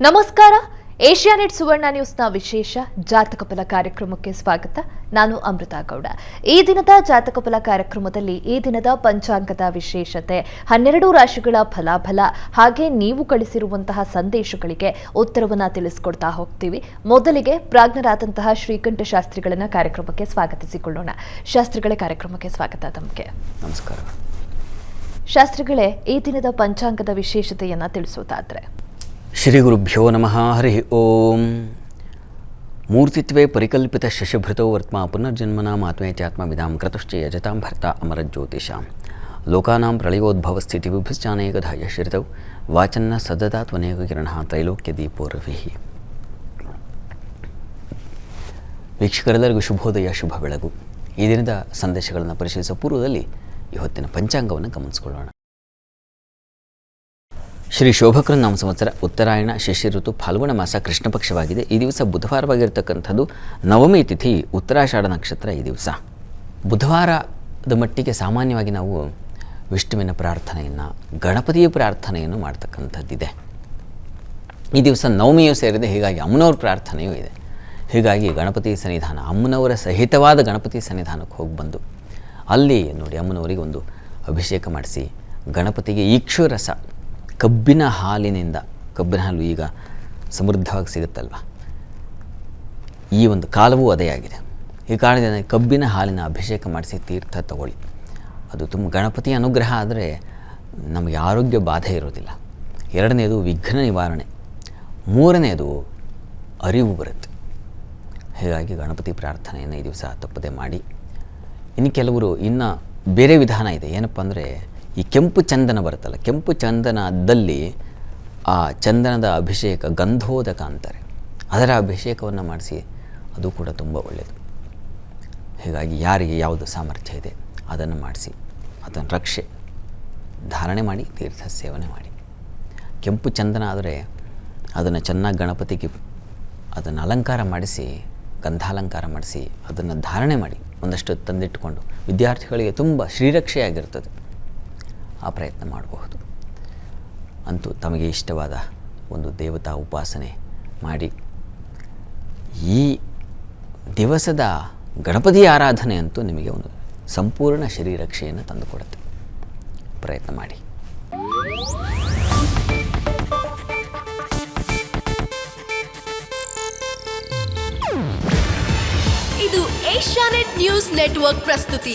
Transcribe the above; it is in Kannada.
ನಮಸ್ಕಾರ. ಏಷ್ಯಾನೆಟ್ ಸುವರ್ಣ ನ್ಯೂಸ್ನ ವಿಶೇಷ ಜಾತಕ ಫಲ ಕಾರ್ಯಕ್ರಮಕ್ಕೆ ಸ್ವಾಗತ. ನಾನು ಅಮೃತ ಗೌಡ. ಈ ದಿನದ ಜಾತಕ ಫಲ ಕಾರ್ಯಕ್ರಮದಲ್ಲಿ ಈ ದಿನದ ಪಂಚಾಂಗದ ವಿಶೇಷತೆ. ಹನ್ನೆರಡು ರಾಶಿಗಳ ಫಲಾಫಲ ಹಾಗೆ ನೀವು ಕಳಿಸಿರುವಂತಹ ಸಂದೇಶಗಳಿಗೆ ಉತ್ತರವನ್ನು ತಿಳಿಸ್ಕೊಡ್ತಾ ಹೋಗ್ತೀವಿ. ಮೊದಲಿಗೆ ಪ್ರಾಜ್ಞರಾದಂತಹ ಶ್ರೀಕಂಠ ಶಾಸ್ತ್ರಿಗಳನ್ನ ಕಾರ್ಯಕ್ರಮಕ್ಕೆ ಸ್ವಾಗತಿಸಿಕೊಳ್ಳೋಣ. ಶಾಸ್ತ್ರಿಗಳ ಕಾರ್ಯಕ್ರಮಕ್ಕೆ ಸ್ವಾಗತ ತಮಗೆ. ನಮಸ್ಕಾರ. ಶಾಸ್ತ್ರಿಗಳೇ ಈ ದಿನದ ಪಂಚಾಂಗದ ವಿಶೇಷತೆಯನ್ನ ತಿಳಿಸೋದಾದ್ರೆ. ಶ್ರೀ ಗುರುಭ್ಯೋ ನಮಃ, ಹರಿ ಓಂ. ಮೂರ್ತಿತ್ವೇ ಪರಿಕಲ್ಪಿತ ಶಶಿಭೃತೋ ವರ್ತ್ಮ ಪುನರ್ಜನ್ಮನಾಂ ಆತ್ಮೇ ಚಾತ್ಮವಿದಾಂ ಕ್ರತುಶ್ಚ ಯಜತಾಂ ಭರ್ತ ಅಮರಜ್ಯೋತಿಷಾಂ. ಲೋಕಾನಾಂ ಪ್ರಳಯೋದ್ಭವ ಸ್ಥಿತಿ ವಿಭಶ್ಚಾನೇಕಧ ಶ್ರಿತೌ. ವಾಚನ್ನ ಸದದಾ ತ್ವನೇಕ ಕಿರಣ ತ್ರೈಲೋಕ್ಯ ದೀಪೋ ರವಿ. ವೀಕ್ಷಕರೆಲ್ಲರಿಗೂ ಶುಭೋದಯ, ಶುಭ ಬೆಳಗು. ಈ ದಿನದ ಸಂದೇಶಗಳನ್ನು ಪರಿಶೀಲಿಸುವ ಪೂರ್ವದಲ್ಲಿ ಇವತ್ತಿನ ಪಂಚಾಂಗವನ್ನು ಗಮನಿಸಿಕೊಳ್ಳೋಣ. ಶ್ರೀ ಶೋಭಕೃನ್ ನಾಮ ಸಂವತ್ಸರ ಉತ್ತರಾಯಣ, ಶಿಶಿ ಋತು, ಫಾಲ್ಗುಣ ಮಾಸ ಕೃಷ್ಣ ಪಕ್ಷವಾಗಿದೆ. ಈ ದಿವಸ ಬುಧವಾರವಾಗಿರ್ತಕ್ಕಂಥದ್ದು ನವಮಿ ತಿಥಿ, ಉತ್ತರಾಷಾಢ ನಕ್ಷತ್ರ ಈ ದಿವಸ. ಬುಧವಾರದ ಮಟ್ಟಿಗೆ ಸಾಮಾನ್ಯವಾಗಿ ನಾವು ವಿಷ್ಣುವಿನ ಪ್ರಾರ್ಥನೆಯನ್ನು, ಗಣಪತಿಯ ಪ್ರಾರ್ಥನೆಯನ್ನು ಮಾಡ್ತಕ್ಕಂಥದ್ದಿದೆ. ಈ ದಿವಸ ನವಮಿಯೂ ಸೇರಿದೆ, ಹೀಗಾಗಿ ಅಮ್ಮನವ್ರ ಪ್ರಾರ್ಥನೆಯೂ ಇದೆ. ಹೀಗಾಗಿ ಗಣಪತಿ ಸನ್ನಿಧಾನ, ಅಮ್ಮನವರ ಸಹಿತವಾದ ಗಣಪತಿ ಸನ್ನಿಧಾನಕ್ಕೆ ಹೋಗಿ ಬಂದು, ಅಲ್ಲಿ ನೋಡಿ ಅಮ್ಮನವರಿಗೆ ಒಂದು ಅಭಿಷೇಕ ಮಾಡಿಸಿ, ಗಣಪತಿಗೆ ಈಕ್ಷುರಸ ಕಬ್ಬಿನ ಹಾಲಿನಿಂದ, ಕಬ್ಬಿನ ಹಾಲು ಈಗ ಸಮೃದ್ಧವಾಗಿ ಸಿಗುತ್ತಲ್ವ? ಈ ಒಂದು ಕಾಲವೂ ಅದೇ ಆಗಿದೆ. ಈ ಕಾರಣದಿಂದ ಕಬ್ಬಿನ ಹಾಲಿನ ಅಭಿಷೇಕ ಮಾಡಿಸಿ ತೀರ್ಥ ತಗೊಳ್ಳಿ. ಅದು ತುಂಬ ಗಣಪತಿ ಅನುಗ್ರಹ ಆದರೆ ನಮಗೆ ಆರೋಗ್ಯ ಬಾಧೆ ಇರೋದಿಲ್ಲ. ಎರಡನೇದು ವಿಘ್ನ ನಿವಾರಣೆ. ಮೂರನೇದು ಅರಿವು ಬರುತ್ತೆ. ಹೀಗಾಗಿ ಗಣಪತಿ ಪ್ರಾರ್ಥನೆಯನ್ನು ಈ ದಿವಸ ತಪ್ಪದೆ ಮಾಡಿ. ಇನ್ನು ಕೆಲವರು ಇನ್ನು ಬೇರೆ ವಿಧಾನ ಇದೆ. ಏನಪ್ಪ ಅಂದರೆ ಈ ಕೆಂಪು ಚಂದನ ಬರುತ್ತಲ್ಲ, ಕೆಂಪು ಚಂದನದಲ್ಲಿ ಆ ಚಂದನದ ಅಭಿಷೇಕ ಗಂಧೋದಕ ಅಂತಾರೆ. ಅದರ ಅಭಿಷೇಕವನ್ನು ಮಾಡಿಸಿ ಅದು ಕೂಡ ತುಂಬ ಒಳ್ಳೆಯದು ಹೀಗಾಗಿ ಯಾರಿಗೆ ಯಾವುದು ಸಾಮರ್ಥ್ಯ ಇದೆ ಅದನ್ನು ಮಾಡಿಸಿ, ಅದನ್ನು ರಕ್ಷೆ, ಧಾರಣೆ ಮಾಡಿ, ತೀರ್ಥ ಸೇವನೆ ಮಾಡಿ. ಕೆಂಪು ಚಂದನ ಆದರೆ ಅದನ್ನು ಚೆನ್ನಾಗಿ ಗಣಪತಿಗೆ ಅದನ್ನು ಅಲಂಕಾರ ಮಾಡಿಸಿ, ಗಂಧಾಲಂಕಾರ ಮಾಡಿಸಿ, ಅದನ್ನು ಧಾರಣೆ ಮಾಡಿ ಒಂದಷ್ಟು ತಂದಿಟ್ಟುಕೊಂಡು, ವಿದ್ಯಾರ್ಥಿಗಳಿಗೆ ತುಂಬ ಶ್ರೀರಕ್ಷೆಯಾಗಿರ್ತದೆ. ಆ ಪ್ರಯತ್ನ ಮಾಡಬಹುದು. ಅಂತೂ ತಮಗೆ ಇಷ್ಟವಾದ ಒಂದು ದೇವತಾ ಉಪಾಸನೆ ಮಾಡಿ ಈ ದಿವಸದ ಗಣಪತಿ ಆರಾಧನೆ ಅಂತೂ ನಿಮಗೆ ಒಂದು ಸಂಪೂರ್ಣ ಶರೀರಕ್ಷೆಯನ್ನು ತಂದುಕೊಡುತ್ತೆ. ಪ್ರಯತ್ನ ಮಾಡಿ. ಇದು ಏಷ್ಯಾನೆಟ್ ನ್ಯೂಸ್ ನೆಟ್ವರ್ಕ್ ಪ್ರಸ್ತುತಿ.